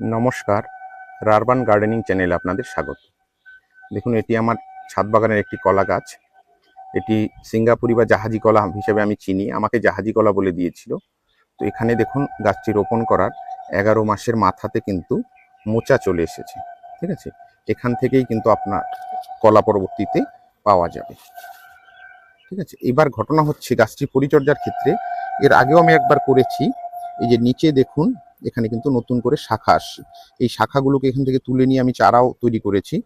নমস্কার, রারবান গার্ডেনিং চ্যানেলে আপনাদের স্বাগত। দেখুন, এটি আমার ছাদ বাগানের একটি কলা গাছ। এটি সিঙ্গাপুরি বা জাহাজি কলা হিসেবে আমি চিনি। আমাকে জাহাজি কলা বলে দিয়েছিল। তো এখানে দেখুন, গাছটি রোপণ করার এগারো মাসের মাথাতে কিন্তু মোচা চলে এসেছে। ঠিক আছে? এখান থেকেই কিন্তু আপনার কলা পরবর্তীতে পাওয়া যাবে। ঠিক আছে? এবার ঘটনা হচ্ছে গাছটি পরিচর্যার ক্ষেত্রে এর আগেও আমি একবার করেছি। এই যে নিচে দেখুন এখানে কিন্তু নতুন করে শাখা আসছে। এই শাখাগুলোকে এখান থেকে তুলে নিয়ে আমি চারাও তৈরি করেছি।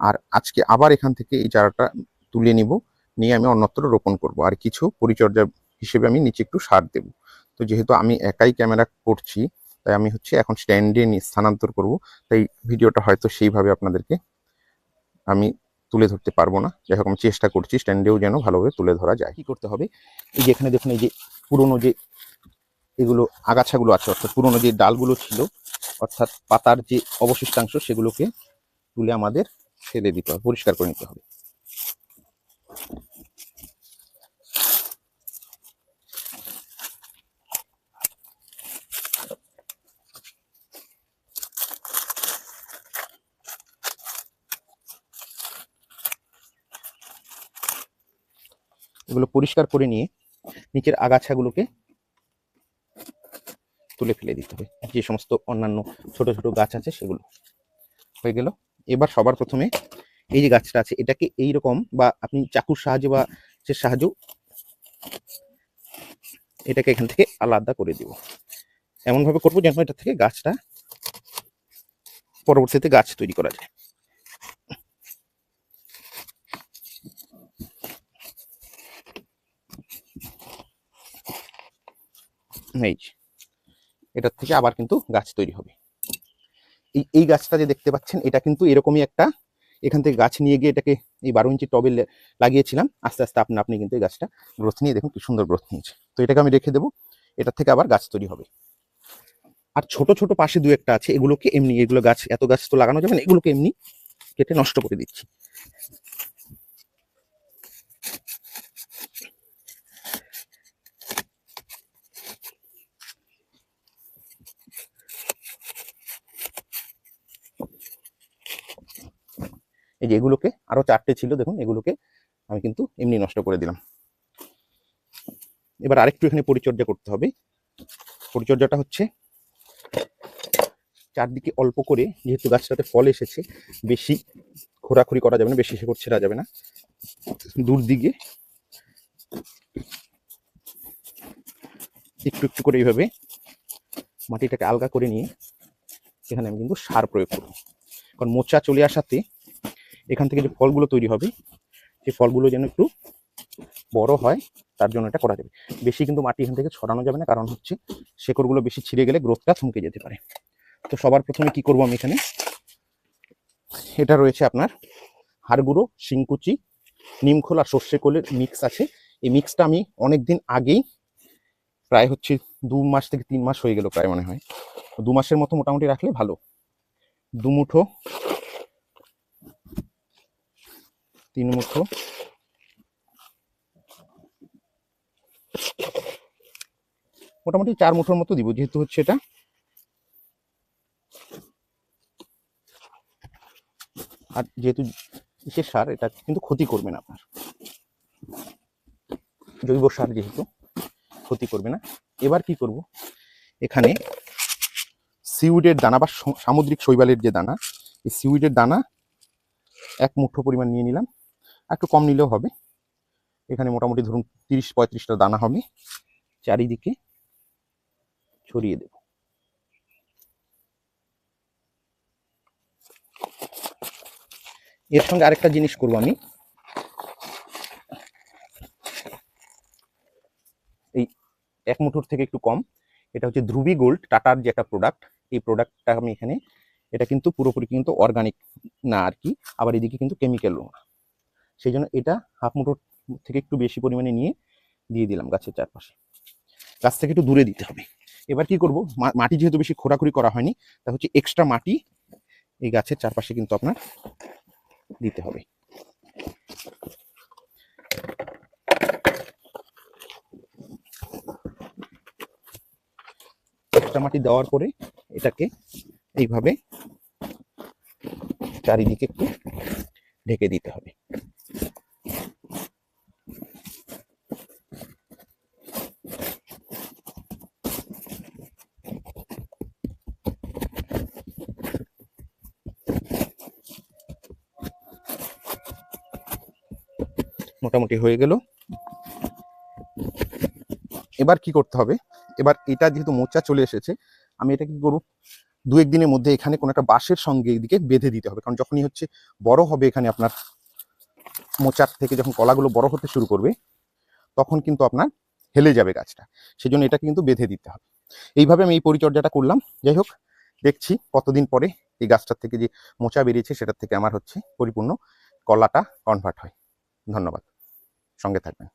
আর আজকে আবার এখান থেকে এই চারাটা তুলে নিব, নিয়ে আমি অন্যত্র রোপণ করব। আর কিছু পরিচর্যা হিসেবে আমি নিচে একটু সার দেব। তো যেহেতু আমি একাই ক্যামেরা করছি, তাই আমি হচ্ছে এখন স্ট্যান্ডে স্থানান্তর করব। তাই ভিডিওটা হয়তো সেইভাবে আপনাদেরকে আমি তুলে ধরতে পারব না। যাই হোক, আমি চেষ্টা করছি স্ট্যান্ডেও যেন ভালোভাবে তুলে ধরা যায়। কি করতে হবে? এই যে এখানে দেখুন, এই যে পুরোনো যে এগুলো, আগাছাগুলো আছে, অর্থাৎ পুরোনো যে ডালগুলো ছিল, অর্থাৎ পাতার যে অবশিষ্টাংশ সেগুলোকে তুলে আমাদের ফেলে দিতে হবে, পরিষ্কার করে নিতে হবে। এগুলো পরিষ্কার করে নিয়ে নিচের আগাছাগুলোকে তুলে ফেলে দিতে হবে। যে সমস্ত অন্যান্য ছোট ছোট গাছ আছে সেগুলো হয়ে গেল। এবার সবার প্রথমে এই যে গাছটা আছে, এটাকে এই রকম বা আপনি চাকুর সাহায্যে বা সে সাহায্য এটাকে এখান থেকে আলাদা করে দিব। এমন ভাবে করব যেন এটা থেকে গাছটা পরবর্তীতে গাছ তৈরি করা যায়। এই। এটার থেকে আবার কিন্তু গাছ তৈরি হবে। এই এই গাছটা যে দেখতে পাচ্ছেন, এটা কিন্তু এরকমই একটা, এখান থেকে গাছ নিয়ে গিয়ে এটাকে এই বারো ইঞ্চি টবে লাগিয়েছিলাম, আস্তে আস্তে আপনি আপনি কিন্তু এই গাছটা গ্রোথ নিয়ে দেখুন কি সুন্দর গ্রোথ নিয়েছে। তো এটাকে আমি রেখে দেবো, এটার থেকে আবার গাছ তৈরি হবে। আর ছোট ছোট পাশে দু একটা আছে, এগুলোকে এমনি, এগুলো গাছ, এত গাছ তো লাগানো যাবে না, এগুলোকে এমনি কেটে নষ্ট করে দিচ্ছি। এই যে এগুলোকে আরও চারটে ছিল, দেখুন এগুলোকে আমি কিন্তু এমনি নষ্ট করে দিলাম। এবার আরেকটু এখানে পরিচর্যা করতে হবে। পরিচর্যাটা হচ্ছে চারদিকে অল্প করে, যেহেতু গাছটাতে ফল এসেছে, বেশি খোরাখুরি করা যাবে না, বেশি শেকড় ছেঁড়া যাবে না। দূর দিকে একটু একটু করে এইভাবে মাটিটাকে আলগা করে নিয়ে এখানে আমি কিন্তু সার প্রয়োগ করব। কারণ মোচা চলে আসাতে এখান থেকে যে ফলগুলো তৈরি হবে, সেই ফলগুলো যেন একটু বড় হয়, তার জন্য এটা করা যাবে। বেশি কিন্তু মাটি এখান থেকে ছড়ানো যাবে না, কারণ হচ্ছে শেকড়গুলো বেশি ছিঁড়ে গেলে গ্রোথটা থমকে যেতে পারে। তো সবার প্রথমে কি করব আমি এখানে? এটা রয়েছে আপনার হাড়গুঁড়ো শিংকুচি নিমখোল আর সর্ষে কোলের মিক্স আছে। এই মিক্সটা আমি অনেক দিন আগেই প্রায় হচ্ছে দু মাস থেকে তিন মাস হয়ে গেল প্রায় মনে হয়। দু মাসের মতো মোটামুটি রাখলে ভালো। দু মুঠো তিন মুঠো মোটামুটি চার মুঠোর মতো দিব, যেহেতু হচ্ছে এটা। আর যেহেতু কিসের সার, এটা কিন্তু ক্ষতি করবে না আপনার। জৈব সার যেহেতু, ক্ষতি করবে না। এবার কি করব? এখানে সিউডের দানা বা স- সামুদ্রিক শৈবালের যে দানা, এই সিউডের দানা এক মুঠো পরিমাণ নিয়ে নিলাম। একটু কম নিলেও হবে। এখানে মোটামুটি ধরুন তিরিশ পঁয়ত্রিশটা দানা হবে। চারিদিকে ছড়িয়ে দেব। এর সঙ্গে আরেকটা জিনিস করব আমি। এই এক মুঠোর থেকে একটু কম। এটা হচ্ছে ধ্রুবী গোল্ড, টাটার যে একটা প্রোডাক্ট এই প্রোডাক্টটা আমি এখানে, এটা কিন্তু পুরোপুরি কিন্তু অর্গানিক না আর কি। আবার এদিকে কিন্তু কেমিক্যালও না। সেই জন্য এটা হাফ মুঠোর থেকে একটু বেশি পরিমাণে নিয়ে দিয়ে দিলাম গাছের চারপাশে। গাছ থেকে একটু দূরে দিতে হবে। এবার কি করব? মাটি যেহেতু বেশি খোরাখুরি করা হয়নি, তা হচ্ছে এক্সট্রা মাটি এই গাছের চারপাশে কিন্তু আপনার দিতে হবে। এক্সট্রা মাটি দেওয়ার পরে এটাকে এইভাবে চারিদিকে একটু ঢেকে দিতে হবে। মোটামুটি হয়ে গেল। এবার কি করতে হবে? এবার এটা যেহেতু মোচা চলে এসেছে, আমি এটা কি করব? দু এক দিনের মধ্যে এখানে কোনো একটা বাঁশের সঙ্গে এদিকে বেঁধে দিতে হবে। কারণ যখনই হচ্ছে বড় হবে এখানে আপনার মোচার থেকে যখন কলাগুলো বড় হতে শুরু করবে, তখন কিন্তু আপনার হেলে যাবে গাছটা। সেই জন্য এটাকে কিন্তু বেঁধে দিতে হবে। এইভাবে আমি এই পরিচর্যাটা করলাম। যাই হোক, দেখছি কতদিন পরে এই গাছটার থেকে যে মোচা বেরিয়েছে, সেটার থেকে আমার হচ্ছে পরিপূর্ণ কলাটা কনভার্ট হয়। ধন্যবাদ। সঙ্গে থাকবেন।